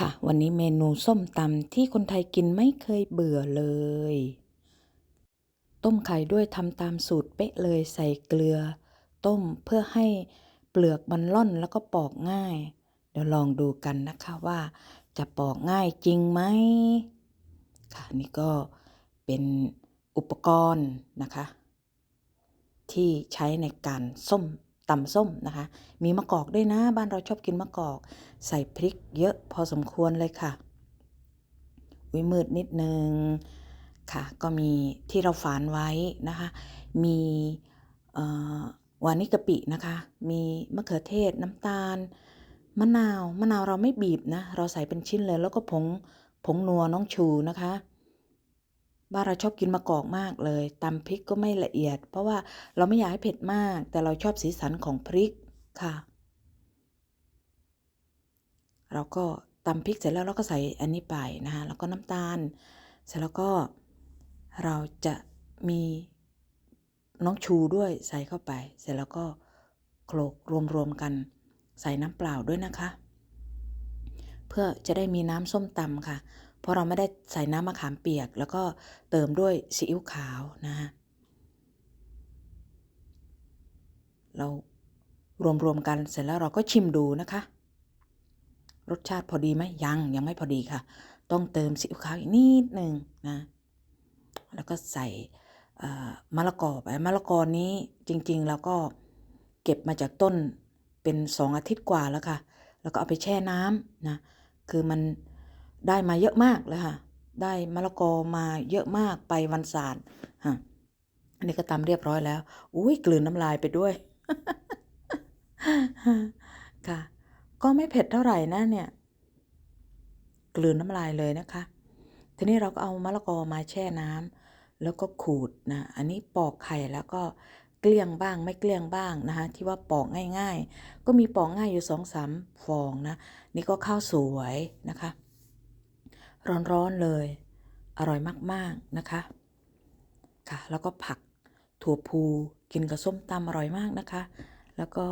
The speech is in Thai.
ค่ะ วันนี้เมนูส้มตำที่คนไทยกินไม่เคยเบื่อเลย ต้มไข่ด้วยทำตามสูตรเป๊ะเลยใส่เกลือ ต้มเพื่อให้เปลือกมันล่อนแล้วก็ปอกง่าย เดี๋ยวลองดูกันนะคะว่า จะปอกง่ายจริงไหมค่ะนี่ก็เป็นอุปกรณ์นะคะ ที่ใช้ในการส้ม ตำส้มนะคะ มีมะกอกด้วยนะ บ้านเราชอบกินมะกอก ใส่พริกเยอะพอสมควรเลยค่ะ วิมืดนิดนึงค่ะ ก็มีที่เราฝานไว้นะคะ มีวานิกะปินะคะ มีมะเขือเทศน้ำตาล มะนาว มะนาวเราไม่บีบนะ เราใส่เป็นชิ้นเลย แล้วก็ผงผงนัวน้องชูนะคะ บ้านเราชอบกินมะกอกมากเลยตำพริกก็ไม่ละเอียด เพราะว่าเราไม่อยากให้เผ็ดมาก แต่เราชอบสีสันของพริกค่ะ เราก็ตำพริกเสร็จแล้วเราก็ใส่อันนี้ไปนะคะแล้วก็น้ำตาล เสร็จแล้วก็เราจะมีน้องชูด้วยใส่เข้าไป เสร็จแล้วก็โขลกรวมๆกัน ใส่น้ำเปล่าด้วยนะคะ เพื่อจะได้มีน้ำส้มตำค่ะ เพราะเราไม่ได้ใส่น้ำมะขามเปียก แล้วก็เติมด้วยซีอิ๊วขาวนะฮะเรารวมๆกันเสร็จแล้วเราก็ชิมดูนะคะ รสชาติพอดีไหมยังยังไม่พอดีค่ะ ต้องเติมซีอิ๊วขาวอีกนิดหนึ่งนะ แล้วก็ใส่มะละกอไปมะละกอนี้จริงๆ แล้วก็เก็บมาจากต้นเป็นสองอาทิตย์กว่าแล้วค่ะ แล้วก็เอาไปแช่น้ำนะ คือมัน ได้มาเยอะมากเลยค่ะ ได้มะละกอมาเยอะมากไปวันศาสตร์ฮะอันนี้ก็ตำเรียบร้อยแล้ว อุ้ยกลืนน้ำลายไปด้วย ค่ะ ก็ไม่เผ็ดเท่าไหร่นะเนี่ย กลืนน้ำลายเลยนะคะ ทีนี้เราก็เอามะละกอมาแช่น้ำแล้วก็ขูดนะ อันนี้ปอกไข่แล้วก็เกลี้ยงบ้างไม่เกลี้ยงบ้างนะคะที่ว่าปอกง่าย ๆ ก็มีปอกง่ายอยู่สองสามฟองนะ นี่ก็ข้าวสวยนะคะ ร้อนๆเลย อร่อยมากๆนะคะ ค่ะ แล้วก็ผักถั่วพูกินกับส้มตำอร่อยมากนะคะ แล้วก็